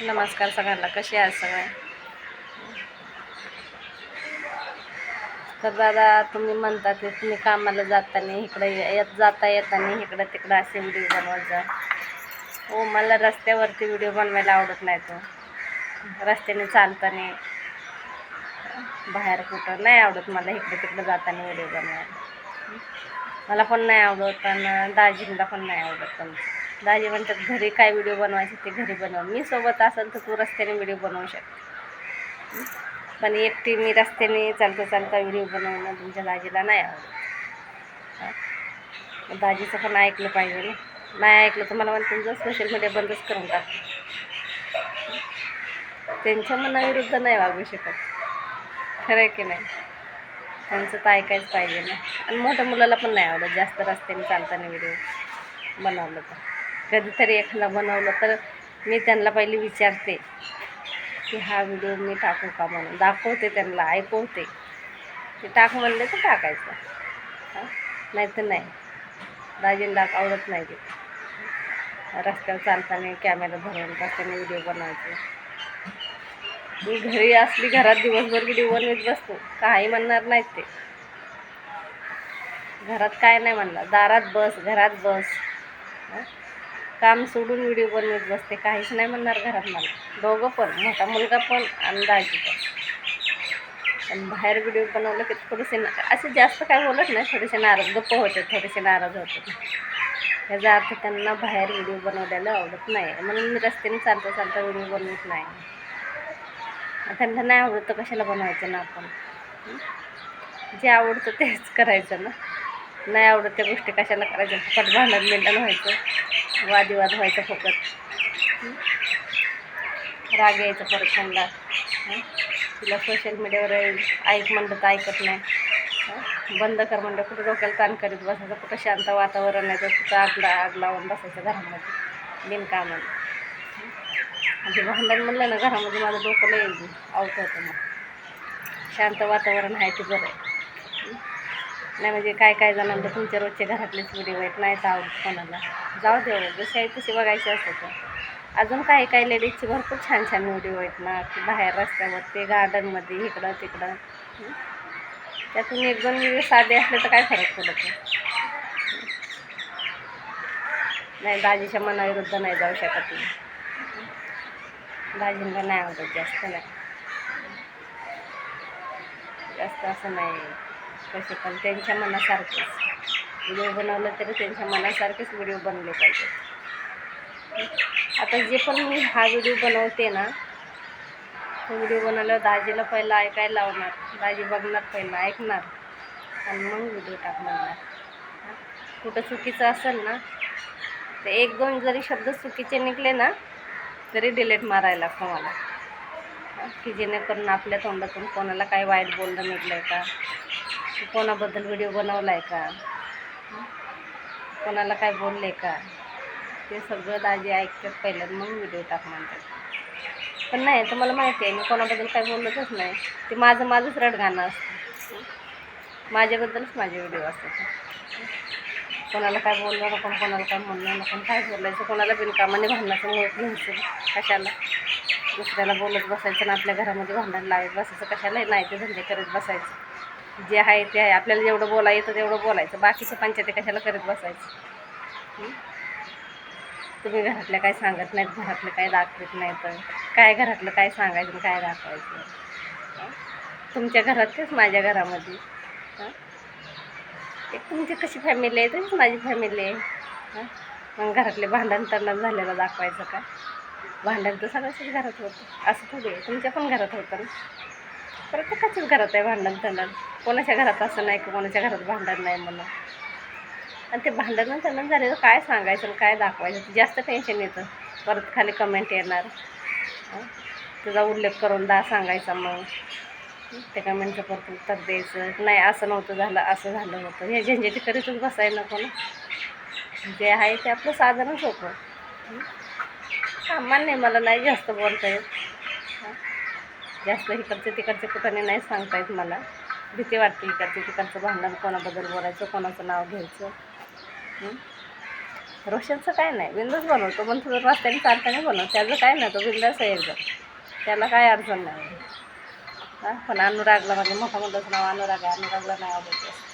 नमस्कार सगळ्यांना. कसे आहात सगळे? तर दादा तुम्ही म्हणता की तुम्ही कामाला जाताना इकडे येत जाता येताना इकडं तिकडं असे व्हिडिओ बनवत जा. हो मला रस्त्यावरती व्हिडिओ बनवायला आवडत नाही तो. रस्त्याने चालताना बाहेर कुठं नाही आवडत मला इकडे तिकडं जाताना व्हिडिओ बनवायला. मला पण नाही आवडत आणि दाजींना पण नाही आवडत पण दाजी म्हणतात घरी काय व्हिडिओ बनवायचे ते घरी बनव. मी सोबत असेल तर तू रस्त्याने व्हिडिओ बनवू शकते. पण एकटी मी रस्त्याने चालता चालता व्हिडिओ बनवणं तुमच्या दाजीला नाही आवडत. दाजीचं पण ऐकलं पाहिजे ना. नाही ऐकलं तर मला म्हणते तुमचं सोशल मीडिया बंदच करून टाक. त्यांच्या मनाविरुद्ध नाही वागू शकत. खरं की नाही? त्यांचं तर ऐकायच पाहिजे ना. आणि मोठ्या मुलाला पण नाही आवडत जास्त रस्त्याने चालताना व्हिडिओ बनवलं तर. कधीतरी एखादा बनवलं तर मी त्यांना पहिले विचारते की हा व्हिडिओ मी टाकू का म्हणून. दाखवते त्यांना ऐकवते. ते टाक म्हणले तर टाकायचं. हां? नाही. तर नाही दाजींना आवडत नाही ते. रस्त्यावर चालताना कॅमेरा धरून रस्त्याने व्हिडिओ बनवायचे. मी घरी असली घरात दिवसभर व्हिडिओ येत बसतो. काही म्हणणार नाहीत ते. घरात काय नाही म्हणणार. दारात बस घरात बस. हां? काम सोडून व्हिडिओ बनवत बसते. काहीच नाही म्हणणार घरात मला. दोघं पण मोठा मुलगा पण आणि दाजी पण. पण बाहेर व्हिडिओ बनवलं की थोडेसे ना असे जास्त काय बोलत नाही थोडेसे नाराज गप्प होते थोडेसे नाराज होते. याचा अर्थ त्यांना बाहेर व्हिडिओ बनवलेलं आवडत नाही. म्हणून मी रस्त्याने चालता चालता व्हिडिओ बनवत नाही. त्यांना नाही आवडत तर कशाला बनवायचं ना आपण. जे आवडतं तेच करायचं ना. नाही आवडत त्या गोष्टी कशाला करायच्या. फुकट भांडण मिंडण व्हायचं वादिवाद व्हायचं फुकट. राग यायचं परत त्यांना तिला सोशल मीडियावर ऐक म्हणलं तर ऐकत नाही. बंद कर म्हणलं कुठं डोक्याला ताण करीत बसायचं कुठं शांत वातावरण आहे तर कुठं आगला आग लावून बसायचं घरामध्ये. बिनकामानं म्हणजे भांडण म्हणलं ना घरामध्ये माझं डोकं लय आउट होतं मग. शांत वातावरण आहे ते बरं आहे. नाही म्हणजे काय काय जणांना तुमच्या रोजच्या घरातलेच व्हिडिओ आहेत नाही आवडत कोणाला. जाऊ दे हो, जसे आहे तसे बघायचे असतात. अजून काही काही लेडीजचे भरपूर छान छान व्हिडिओ आहेत ना की बाहेर रस्त्यावरती गार्डनमध्ये इकडं तिकडं. त्यातून एक दोन व्हिडिओ साधे असले तर काय फरक पडत नाही दाजीच्या मनाविरुद्ध नाही जाऊ शकत मी. दाजींना नाही आवडत जास्त नाही. जास्त असं नाही. कसे पण त्यांच्या मनासारखेच. व्हिडिओ बनवलं तरी त्यांच्या मनासारखेच व्हिडिओ बनले पाहिजे आता जे पण मी हा व्हिडिओ बनवते ना तो व्हिडिओ बनवल्यावर दाजीला पहिला ऐकायला लावणार. दाजी बघणार पहिला ऐकणार. आणि मग व्हिडिओ टाकणार. कुठं चुकीचं असेल ना तर एक दोन जरी शब्द चुकीचे निघले ना तरी डिलेट मारायला लागतं मला. की जेणेकरून आपल्या तोंडातून कोणाला काही वाईट बोलणं निघलं आहे का? कोणाबद्दल व्हिडिओ बनवला आहे का? कोणाला काय बोलले का? ते सगळं दाजी ऐकतात पहिल्यात मग व्हिडिओ टाक म्हणतात. पण नाही तुम्हाला माहिती आहे मी कोणाबद्दल काय बोलतच नाही. ते माझं माझंच रडगाणं असतं. माझ्याबद्दलच माझे व्हिडिओ असतात. कोणाला काय बोलणार नको कोणाला काय म्हणणार नको काय बोलायचं कोणाला बिनकामाने भांडणाचं मोठ घ्यायचं कशाला? दुसऱ्याला बोलत बसायचं आणि आपल्या घरामध्ये भांडण लावत बसायचं कशाला नाही ते धंदे करत बसायचं. जे आहे ते आहे. आपल्याला जेवढं बोला येतं तेवढं बोलायचं. बाकीचं पंचायती कशाला करत बसायचं? तुम्ही घरातल्या काय सांगत नाहीत घरातलं काय दाखवत नाही तर काय घरातलं काय सांगायचं काय दाखवायचं? तुमच्या घरात तेच माझ्या घरामध्ये. एक तुमची कशी फॅमिली आहे? तशीच माझी फॅमिली आहे. हां? मग घरातले भांडण तंडण झालेलं दाखवायचं का? भांडण तर सगळ्याच घरात होतं. असं थोडी आहे. तुमच्या पण घरात होतं ना? प्रत्येकाच्याच घरात आहे भांडण तंडण? कोणाच्या घरात असं नाही की कोणाच्या घरात भांडण नाही म्हणून. आणि ते भांडण त्यांना झालेलं काय सांगायचं काय दाखवायचं? जास्त टेन्शन येतं. परत खाली कमेंट येणार. तुझा उल्लेख करून दा सांगायचा मग. त्या कमेंटचं परत उत्तर द्यायचं. नाही असं नव्हतं झालं असं झालं होतं. हे झंझटी करीतच बसायला नको ना जे आहे ते आपलं साधारणच होतं. सामान्य मान्य मला नाही जास्त बोलता येत. जास्त इकडचे तिकडचे कुठं नाही सांगता येत मला. भीती वाटते इकडचे तिकडचं भांडण कोणाबद्दल बोलायचं कोणाचं नाव घ्यायचं. रोशनचं काय नाही. बिंदूच बनवतो पण तुझं रस्त्याने चालताना बनव त्याचं काय नाही तो बिंदास आहे एकदम. त्याला काय अडचण नाही. हां? पण अनुरागला म्हणजे मोठा मुलाचं नाव अनुराग आहे. अनुरागला नाही आवडत